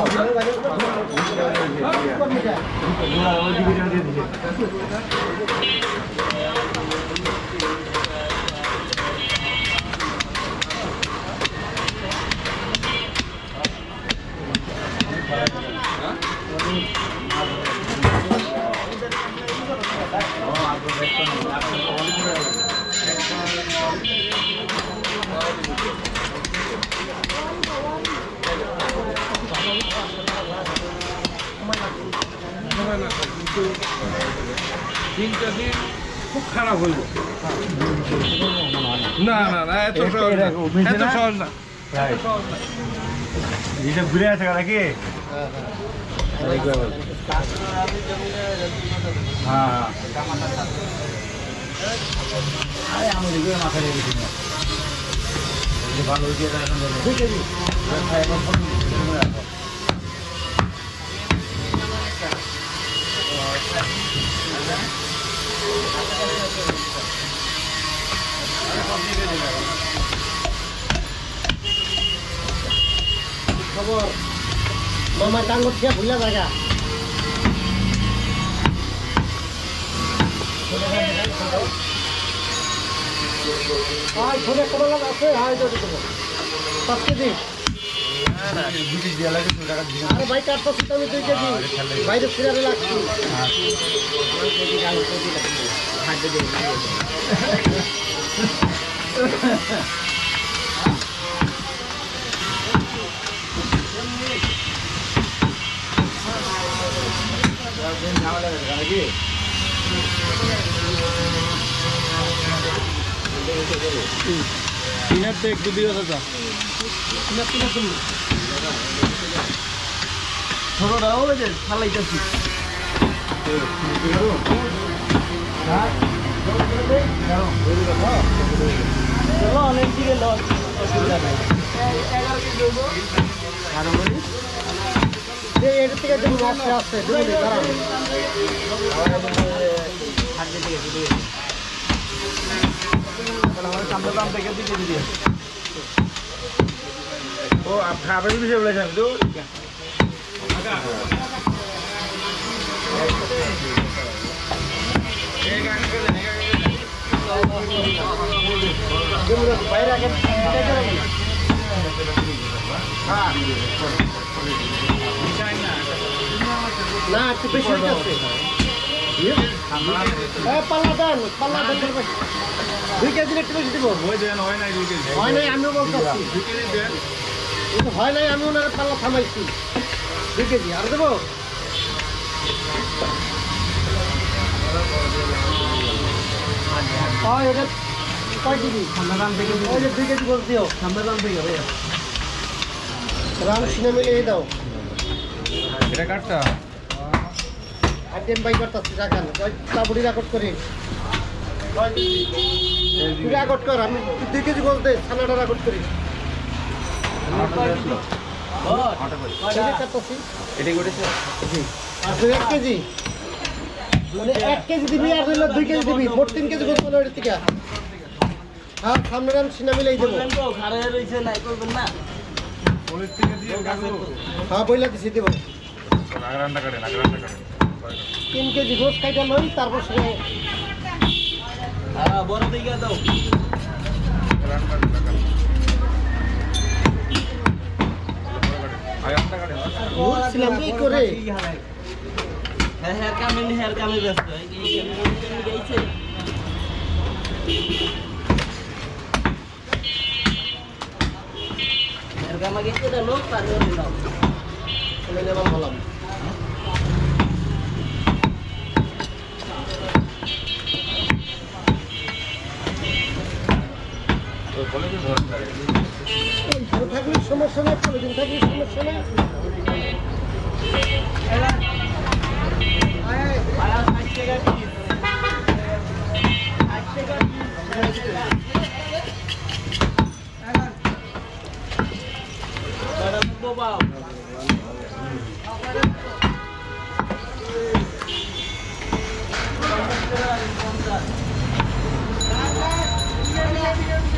어디 그려야 Thank you. তিনটা দিন খুব খারাপ হইব না না না এত সহজ না এত সহজ না। এটা ঘুরে আছে নাকি হ্যাঁ আরে আমি দিকে মাথা রেখে ভালো হয়েছে ঠিক আছে টাঙ্গ থেকে ভুলে জায়গা হাই ছোট কমলা আছে, হাই তো দেবো পাঁচ কেজি। আরে ভাই কাঠ পাচ্ছি আমি দুই কেজি। বাইরে ফিরারে লাগছি তিনের তো একটু দিয়ে দাদা ওই যে ফালাইতেছি অনেক দিকে লস অসুবিধা নেই যে এর ও খাবার বিষয়ে বলেছেন তো বাইরে আগে না একটু বেশি হচ্ছে পাল্লা দেন পাল্লা দেন দুই কেজি একটু বেশি দিব। হয় নাই দুই কেজি। হয় নাই আমিও বলতেছি। দুই কেজি দেন। কিন্তু হয় নাই আমি ওনার পাল্লা থামাইছি। দুই কেজি আর দেবো? হয় এটা কয় কেজি? ওই যে দুই কেজি বল দিও। সামনে দাম থেকে রাম সিনে মিলে দাও। এটা কাটটা আইটেম বাই করতেছি রাখান ওই চাবুড়ি রেকর্ড করি? তুই রেকর্ড কর, আমি দুই কেজি গোল দে ছানাটা রেকর্ড করি। এক কেজি। মানে এক কেজি দিবি আর হইল দুই কেজি দিবি, মোট তিন কেজি গোল ওর থেকে। হ্যাঁ সামনে রাম সিনা মিলাই দেবো। হ্যাঁ বইলা দিছি, দেবো। নাগরান্ডা কাটে নাগরান্ডা কাটে। তিন কেজি গোস খাইটা লই তারপর সে নাগরান্ডা কাটে আয়ান্ডা কাটে ছিলাম কি করে? হেয়ার কামে হেয়ার কামে ব্যস্ত। গেছে। হেয়ার কামে গেছে লোক তার দিলাম বললাম থাকলে সমস্যা নেই পলিথিন থাকলে সমস্যা নেই বাবা Sorry, ¿verdad?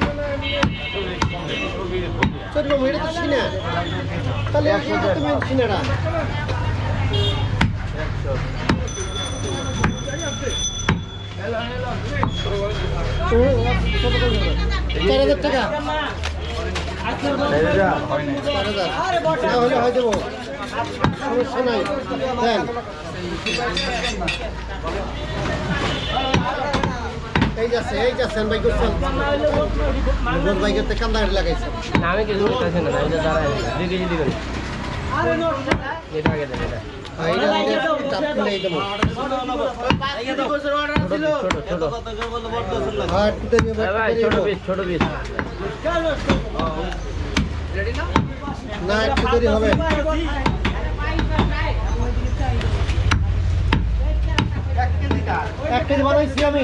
সিনা। তাহলে তুমি সিনাটা চার হাজার টাকা। হলে হয় দেবো। সমস্যা নাই। দেন। যাচ্ছে এই যাচ্ছেন ভাই করছেন মোট বাইকের থেকে কান্দা লাগাইছে। না আমি কিছু করতেছি না আমি দাঁড়াই দুই কেজি দিবেন। এটা আগে দেন এটা। এইটা দিলে চাপ খুলে দেবো। ছোট ছোট আর একটু হবে, ছোট পিস না একটু দেরি এক কেজি বানাইছি আমি।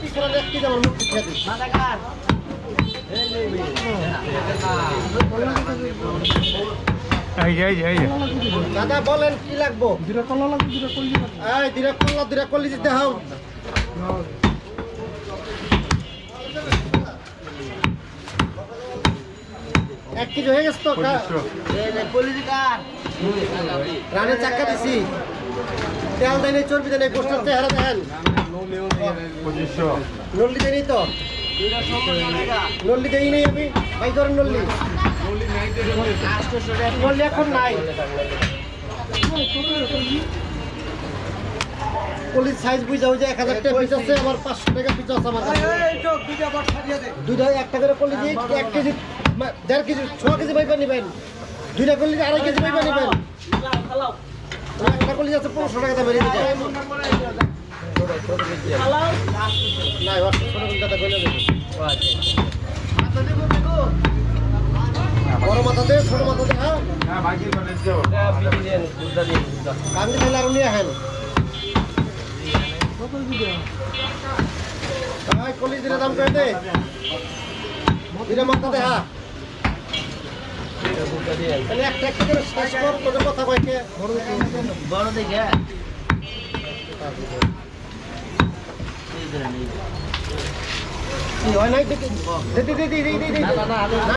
পিছনে মুখ খেয়ে দাদা বলেন কি লাগবো দুটা কলা লাগবে দুটা কলি এই দুটা কলা দুটা কলি দিতে হাও। এক কেজি হয়ে গেছে তো রানের চাক্কা দিছি। তেল দেয় চর্বি দেয় নেই গোষ্ঠের চেহারা দেখেন। পঁচিশশো। নল্লি তো? নল্লি দেই ভাই ধরেন নল্লি এখন নাই। কলির সাইজ বুঝা যায় এক হাজার টাকা আছে আমার পাঁচশো টাকা পিস আছে আমার দুইটা একটা দিয়ে এক কেজি দেড় কেজি, ছ কেজি পাইবা নেবেন দুইটা দিয়ে আড়াই কেজি পাইবা নেবেন একটা কলি আছে পনেরোশো টাকা দাম বড় মাথা ছোট মাথা হ্যাঁ আপনি তাহলে আরও কলি দিলে দাম করে দে দিলে মাথা দে হ্যাঁ তাহলে একটা একটা কথা কয়েকে বড় হয় নাই দেখি দে দে দে দে দে দে